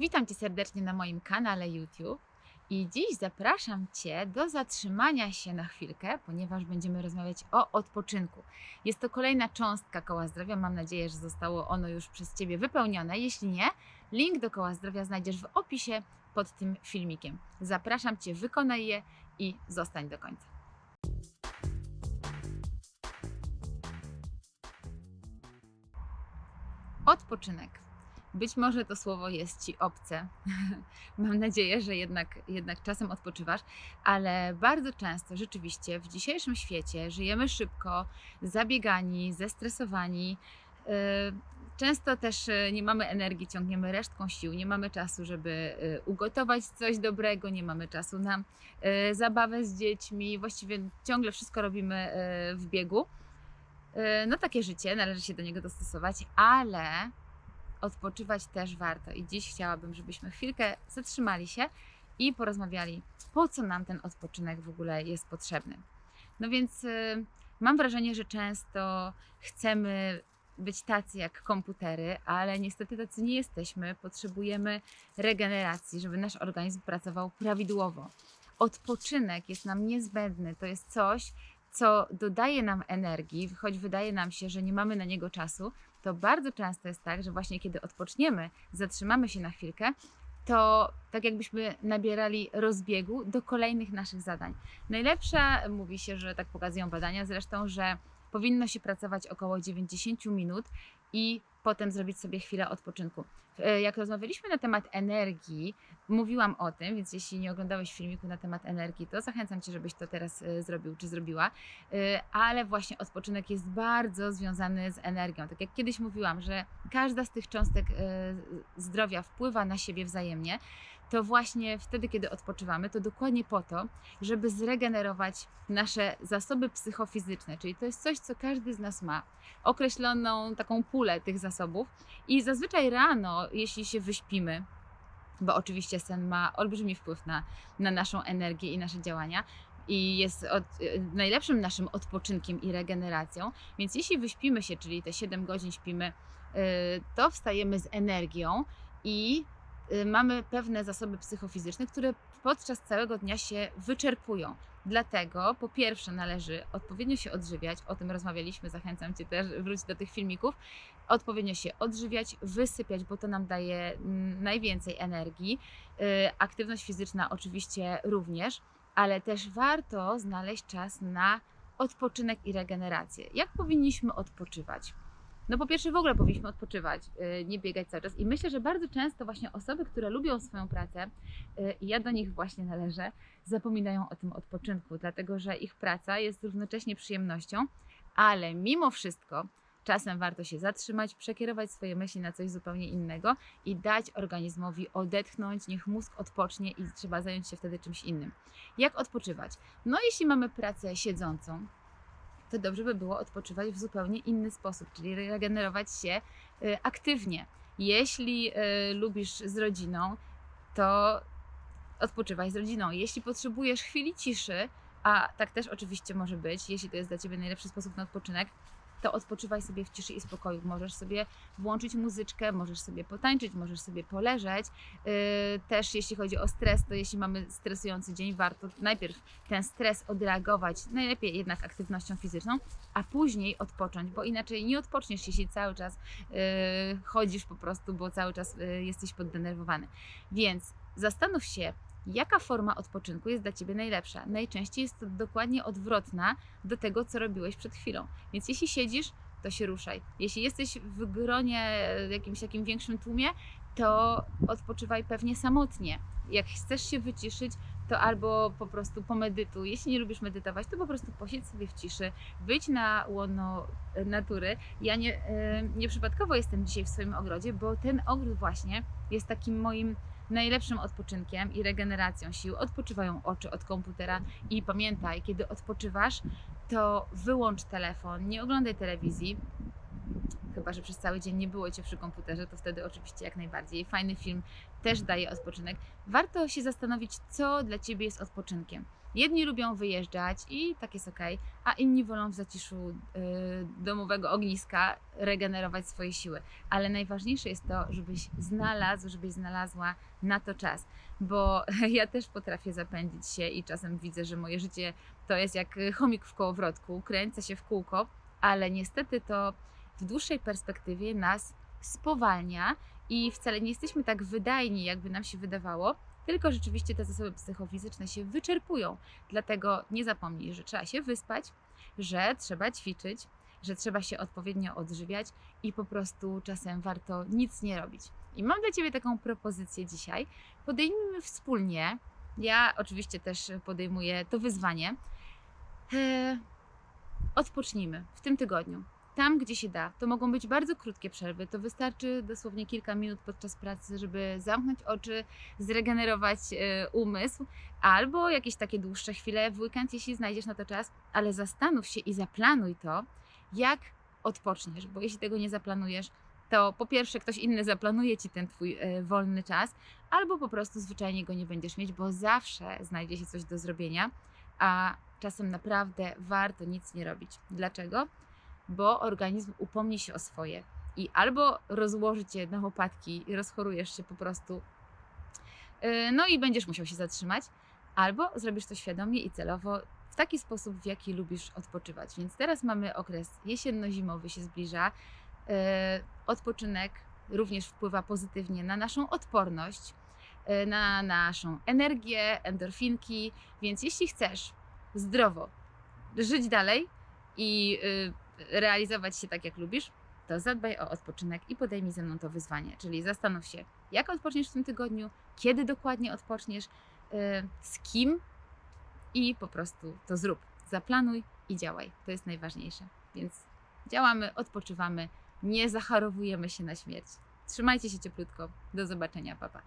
Witam Cię serdecznie na moim kanale YouTube i dziś zapraszam Cię do zatrzymania się na chwilkę, ponieważ będziemy rozmawiać o odpoczynku. Jest to kolejna cząstka koła zdrowia. Mam nadzieję, że zostało ono już przez Ciebie wypełnione. Jeśli nie, link do koła zdrowia znajdziesz w opisie pod tym filmikiem. Zapraszam Cię, wykonaj je i zostań do końca. Odpoczynek. Być może to słowo jest Ci obce. Mam nadzieję, że jednak, jednak czasem odpoczywasz, ale bardzo często rzeczywiście w dzisiejszym świecie żyjemy szybko, zabiegani, zestresowani. Yy, Często też yy, nie mamy energii, ciągniemy resztką sił, nie mamy czasu, żeby yy, ugotować coś dobrego, nie mamy czasu na zabawę z dziećmi, właściwie ciągle wszystko robimy w biegu. No takie życie, należy się do niego dostosować, ale odpoczywać też warto. I dziś chciałabym, żebyśmy chwilkę zatrzymali się i porozmawiali, po co nam ten odpoczynek w ogóle jest potrzebny. No więc y, mam wrażenie, że często chcemy być tacy jak komputery, ale niestety tacy nie jesteśmy. Potrzebujemy regeneracji, żeby nasz organizm pracował prawidłowo. Odpoczynek jest nam niezbędny. To jest coś, co dodaje nam energii, choć wydaje nam się, że nie mamy na niego czasu, to bardzo często jest tak, że właśnie kiedy odpoczniemy, zatrzymamy się na chwilkę, to tak jakbyśmy nabierali rozbiegu do kolejnych naszych zadań. Najlepsza, mówi się, że tak pokazują badania zresztą, że powinno się pracować około 90 minut i potem zrobić sobie chwilę odpoczynku. E, Jak rozmawialiśmy na temat energii, mówiłam o tym, więc jeśli nie oglądałeś filmiku na temat energii, to zachęcam Cię, żebyś to teraz e, zrobił czy zrobiła. E, Ale właśnie odpoczynek jest bardzo związany z energią. Tak jak kiedyś mówiłam, że każda z tych cząstek zdrowia wpływa na siebie wzajemnie, to właśnie wtedy, kiedy odpoczywamy, to dokładnie po to, żeby zregenerować nasze zasoby psychofizyczne, czyli to jest coś, co każdy z nas ma, określoną taką pulę tych zasobów i zazwyczaj rano, jeśli się wyśpimy, bo oczywiście sen ma olbrzymi wpływ na, na naszą energię i nasze działania. I jest od, y, najlepszym naszym odpoczynkiem i regeneracją. Więc jeśli wyśpimy się, czyli te 7 godzin śpimy, y, to wstajemy z energią i mamy pewne zasoby psychofizyczne, które podczas całego dnia się wyczerpują. Dlatego po pierwsze należy odpowiednio się odżywiać, o tym rozmawialiśmy, zachęcam Cię też wrócić do tych filmików, odpowiednio się odżywiać, wysypiać, bo to nam daje mm, najwięcej energii. Y, Aktywność fizyczna oczywiście również, ale też warto znaleźć czas na odpoczynek i regenerację. Jak powinniśmy odpoczywać? No po pierwsze w ogóle powinniśmy odpoczywać, y, nie biegać cały czas. I myślę, że bardzo często właśnie osoby, które lubią swoją pracę, y, i ja do nich właśnie należę, zapominają o tym odpoczynku, dlatego że ich praca jest równocześnie przyjemnością, ale mimo wszystko czasem warto się zatrzymać, przekierować swoje myśli na coś zupełnie innego i dać organizmowi odetchnąć, niech mózg odpocznie i trzeba zająć się wtedy czymś innym. Jak odpoczywać? No jeśli mamy pracę siedzącą, to dobrze by było odpoczywać w zupełnie inny sposób, czyli regenerować się y, aktywnie. Jeśli y, lubisz z rodziną, to odpoczywaj z rodziną. Jeśli potrzebujesz chwili ciszy, a tak też oczywiście może być, jeśli to jest dla Ciebie najlepszy sposób na odpoczynek, to odpoczywaj sobie w ciszy i spokoju. Możesz sobie włączyć muzyczkę, możesz sobie potańczyć, możesz sobie poleżeć. Yy, też jeśli chodzi o stres, to jeśli mamy stresujący dzień, warto najpierw ten stres odreagować, najlepiej jednak aktywnością fizyczną, a później odpocząć, bo inaczej nie odpoczniesz, jeśli cały czas yy, chodzisz po prostu, bo cały czas yy, jesteś poddenerwowany. Więc zastanów się, jaka forma odpoczynku jest dla Ciebie najlepsza. Najczęściej jest to dokładnie odwrotna do tego, co robiłeś przed chwilą. Więc jeśli siedzisz, to się ruszaj. Jeśli jesteś w gronie, e, jakimś takim większym tłumie, to odpoczywaj pewnie samotnie. Jak chcesz się wyciszyć, to albo po prostu pomedytuj. Jeśli nie lubisz medytować, to po prostu posiedź sobie w ciszy, wyjdź na łono e, natury. Ja nie, e, nieprzypadkowo jestem dzisiaj w swoim ogrodzie, bo ten ogród właśnie jest takim moim najlepszym odpoczynkiem i regeneracją sił. Odpoczywają oczy od komputera i pamiętaj, kiedy odpoczywasz, to wyłącz telefon, nie oglądaj telewizji. Chyba, że przez cały dzień nie było cię przy komputerze, to wtedy oczywiście jak najbardziej. Fajny film też daje odpoczynek. Warto się zastanowić, co dla ciebie jest odpoczynkiem. Jedni lubią wyjeżdżać i tak jest ok, a inni wolą w zaciszu y, domowego ogniska regenerować swoje siły. Ale najważniejsze jest to, żebyś znalazł, żebyś znalazła na to czas, bo ja też potrafię zapędzić się i czasem widzę, że moje życie to jest jak chomik w kołowrotku, kręcę się w kółko, ale niestety to w dłuższej perspektywie nas spowalnia i wcale nie jesteśmy tak wydajni, jakby nam się wydawało, tylko rzeczywiście te zasoby psychofizyczne się wyczerpują. Dlatego nie zapomnij, że trzeba się wyspać, że trzeba ćwiczyć, że trzeba się odpowiednio odżywiać i po prostu czasem warto nic nie robić. I mam dla Ciebie taką propozycję dzisiaj. Podejmijmy wspólnie. Ja oczywiście też podejmuję to wyzwanie. Eee, odpocznijmy w tym tygodniu. Tam, gdzie się da. To mogą być bardzo krótkie przerwy. To wystarczy dosłownie kilka minut podczas pracy, żeby zamknąć oczy, zregenerować e, umysł, albo jakieś takie dłuższe chwile w weekend, jeśli znajdziesz na to czas, ale zastanów się i zaplanuj to, jak odpoczniesz, bo jeśli tego nie zaplanujesz, to po pierwsze ktoś inny zaplanuje ci ten twój e, wolny czas, albo po prostu zwyczajnie go nie będziesz mieć, bo zawsze znajdzie się coś do zrobienia, a czasem naprawdę warto nic nie robić. Dlaczego? Bo organizm upomni się o swoje i albo rozłoży cię na łopatki i rozchorujesz się po prostu, yy, no i będziesz musiał się zatrzymać, albo zrobisz to świadomie i celowo w taki sposób, w jaki lubisz odpoczywać. Więc teraz mamy okres jesienno-zimowy się zbliża. Yy, Odpoczynek również wpływa pozytywnie na naszą odporność, yy, na naszą energię, endorfinki. Więc jeśli chcesz zdrowo żyć dalej i realizować się tak, jak lubisz, to zadbaj o odpoczynek i podejmij ze mną to wyzwanie. Czyli zastanów się, jak odpoczniesz w tym tygodniu, kiedy dokładnie odpoczniesz, yy, z kim i po prostu to zrób. Zaplanuj i działaj. To jest najważniejsze. Więc działamy, odpoczywamy, nie zacharowujemy się na śmierć. Trzymajcie się cieplutko. Do zobaczenia, papa.